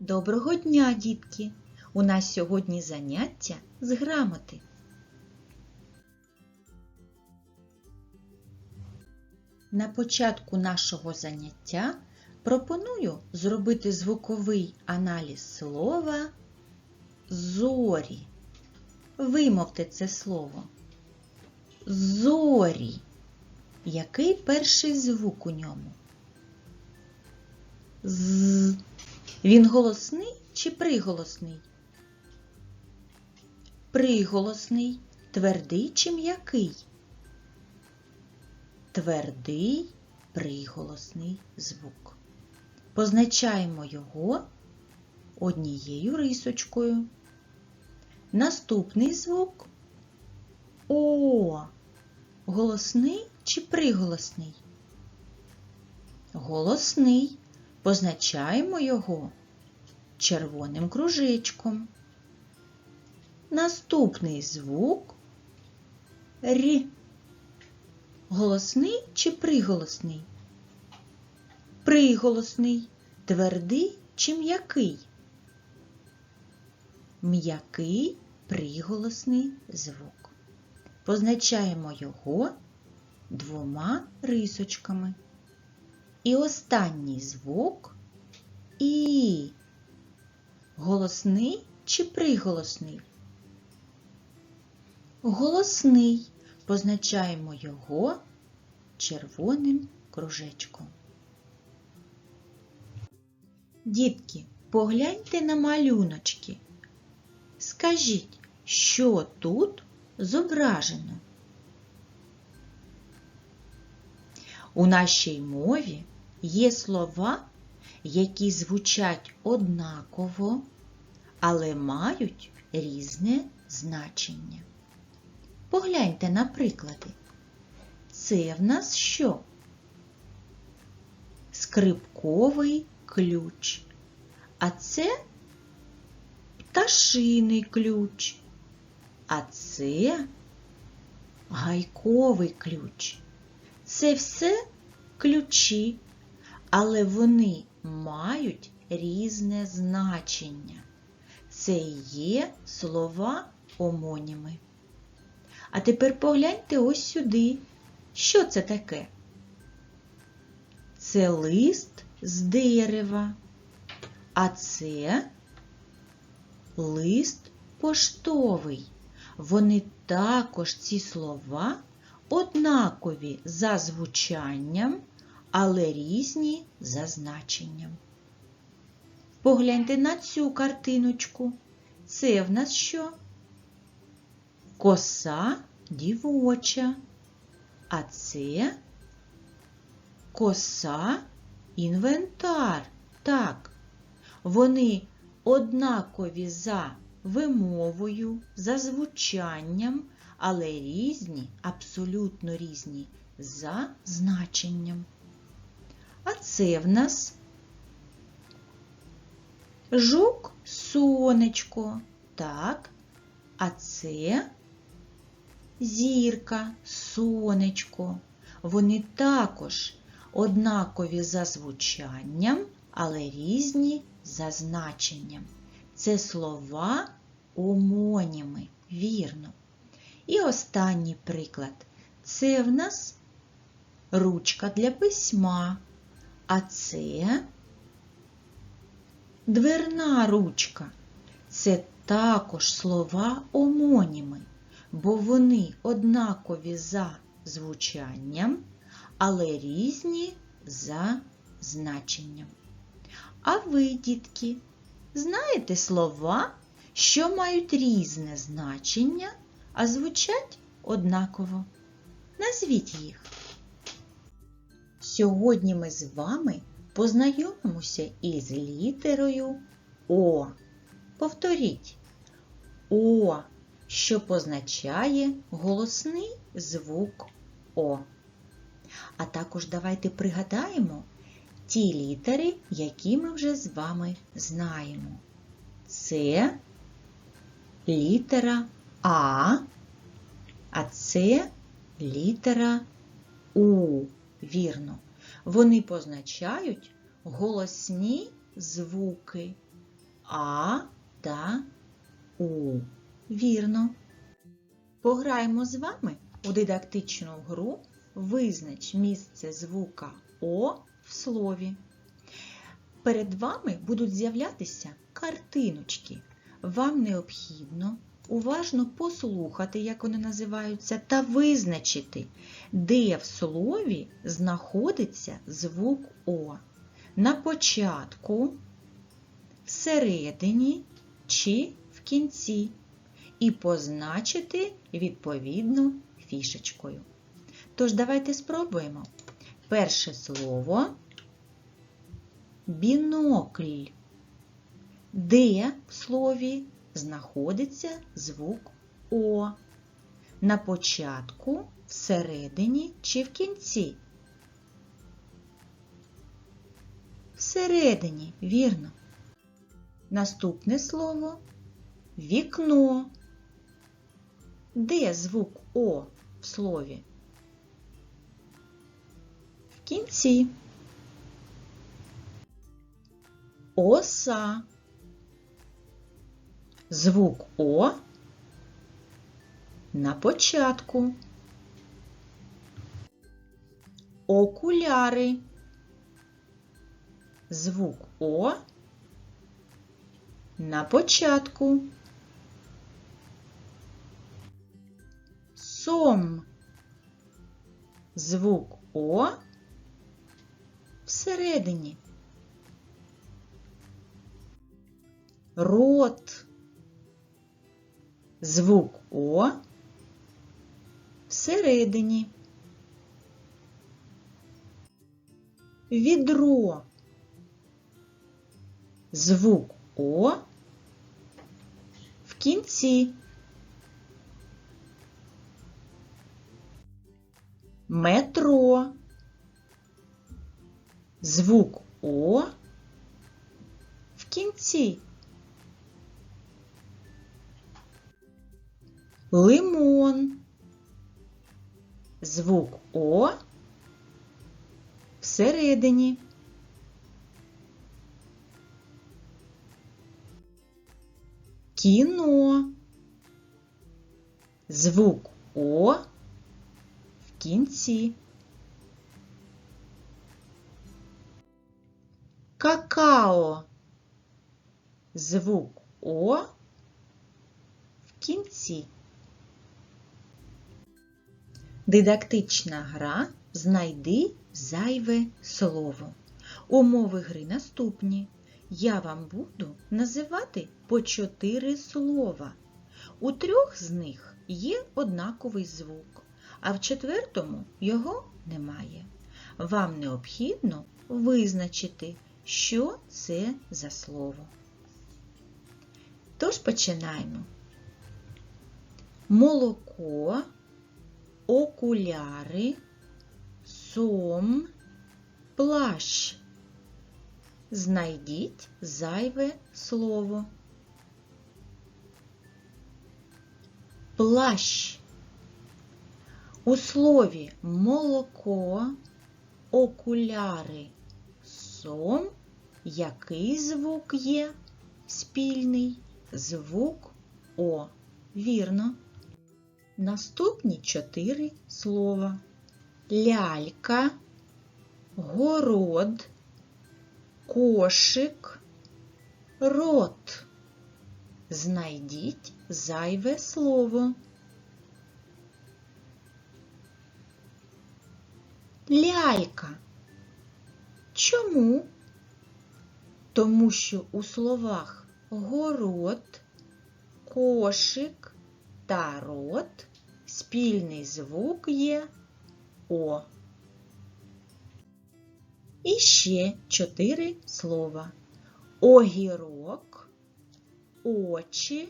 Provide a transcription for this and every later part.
Доброго дня, дітки! У нас сьогодні заняття з грамоти. На початку нашого заняття пропоную зробити звуковий аналіз слова зорі. Вимовте це слово. Зорі. Який перший звук у ньому? З. Він голосний чи приголосний? Приголосний, твердий чи м'який? Твердий приголосний звук. Позначаємо його однією рисочкою. Наступний звук О. Голосний чи приголосний? Голосний. Позначаємо його червоним кружечком. Наступний звук Р. Голосний чи приголосний? Приголосний, твердий чи м'який? М'який приголосний звук. Позначаємо його двома рисочками. І останній звук І. Голосний чи приголосний? Голосний. Позначаємо його червоним кружечком. Дітки, погляньте на малюночки. Скажіть, що тут зображено? У нашій мові є слова, які звучать однаково, але мають різне значення. Погляньте на приклади. Це в нас що? Скрипковий ключ. А це пташиний ключ. А це гайковий ключ. Це все ключі, але вони мають різне значення. Це і є слова омоніми. А тепер погляньте ось сюди. Що це таке? Це лист з дерева, а це лист поштовий. Вони також ці слова однакові за звучанням, але різні за значенням. Погляньте на цю картиночку. Це в нас що? Коса дівоча, а це коса інвентар. Так, вони однакові за вимовою, за звучанням, але різні, абсолютно різні за значенням. А це в нас жук сонечко. Так, а це зірка, сонечко. Вони також однакові за звучанням, але різні за значенням. Це слова омоніми, вірно. І останній приклад. Це в нас ручка для письма, а це дверна ручка. Це також слова омоніми, бо вони однакові за звучанням, але різні за значенням. А ви, дітки, знаєте слова, що мають різне значення, а звучать однаково? Назвіть їх. Сьогодні ми з вами познайомимося із літерою О. Повторіть О, що позначає голосний звук О. А також давайте пригадаємо ті літери, які ми вже з вами знаємо. Це літера А, а це літера У. Вірно. Вони позначають голосні звуки А та У. Вірно. Пограємо з вами у дидактичну гру Визнач місце звука О в слові. Перед вами будуть з'являтися картиночки. Вам необхідно уважно послухати, як вони називаються, та визначити, де в слові знаходиться звук О. На початку, всередині чи в кінці. І позначити відповідну фішечкою. Тож, давайте спробуємо. Перше слово бінокль. Де в слові знаходиться звук О? На початку, всередині чи в кінці? Всередині, вірно. Наступне слово вікно. Де звук О в слові? В кінці. Оса. Звук О на початку. Окуляри. Звук О на початку. Сом. Звук О всередині. Рот. Звук О всередині. Відро. Звук О в кінці. Метро. Звук О в кінці. Лимон. Звук О всередині. Кіно. Звук О в кінці. Какао. Звук О в кінці. Дидактична гра Знайди зайве слово. Умови гри наступні. Я вам буду називати по чотири слова. У трьох з них є однаковий звук, а в четвертому його немає. Вам необхідно визначити, що це за слово. Тож починаємо. Молоко, окуляри, сом, плащ. Знайдіть зайве слово. Плащ. У слові молоко, окуляри, сом. Який звук є спільний? Звук О. Вірно. Наступні чотири слова. Лялька, город, кошик, рот. Знайдіть зайве слово. Лялька. Чому? Тому що у словах город, кошик та рот спільний звук є О. І ще чотири слова. Огірок, очі,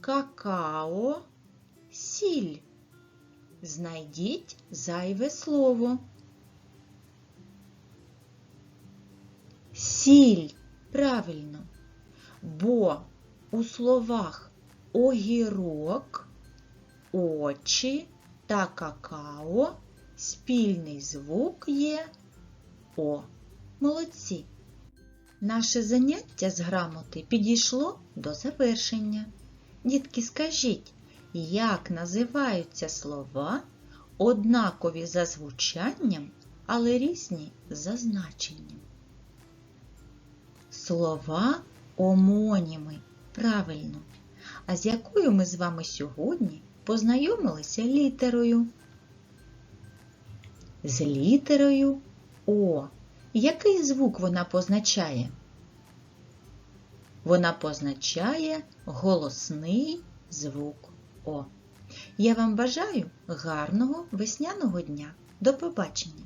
какао, сіль. Знайдіть зайве слово. Сіль. Правильно. Бо у словах огірок, очі та какао спільний звук є О. Молодці. Наше заняття з грамоти підійшло до завершення. Дітки, скажіть, як називаються слова, однакові за звучанням, але різні за значенням? Слова омоніми. Правильно. А з якою ми з вами сьогодні познайомилися літерою? З літерою О. Який звук вона позначає? Вона позначає голосний звук О. Я вам бажаю гарного весняного дня. До побачення!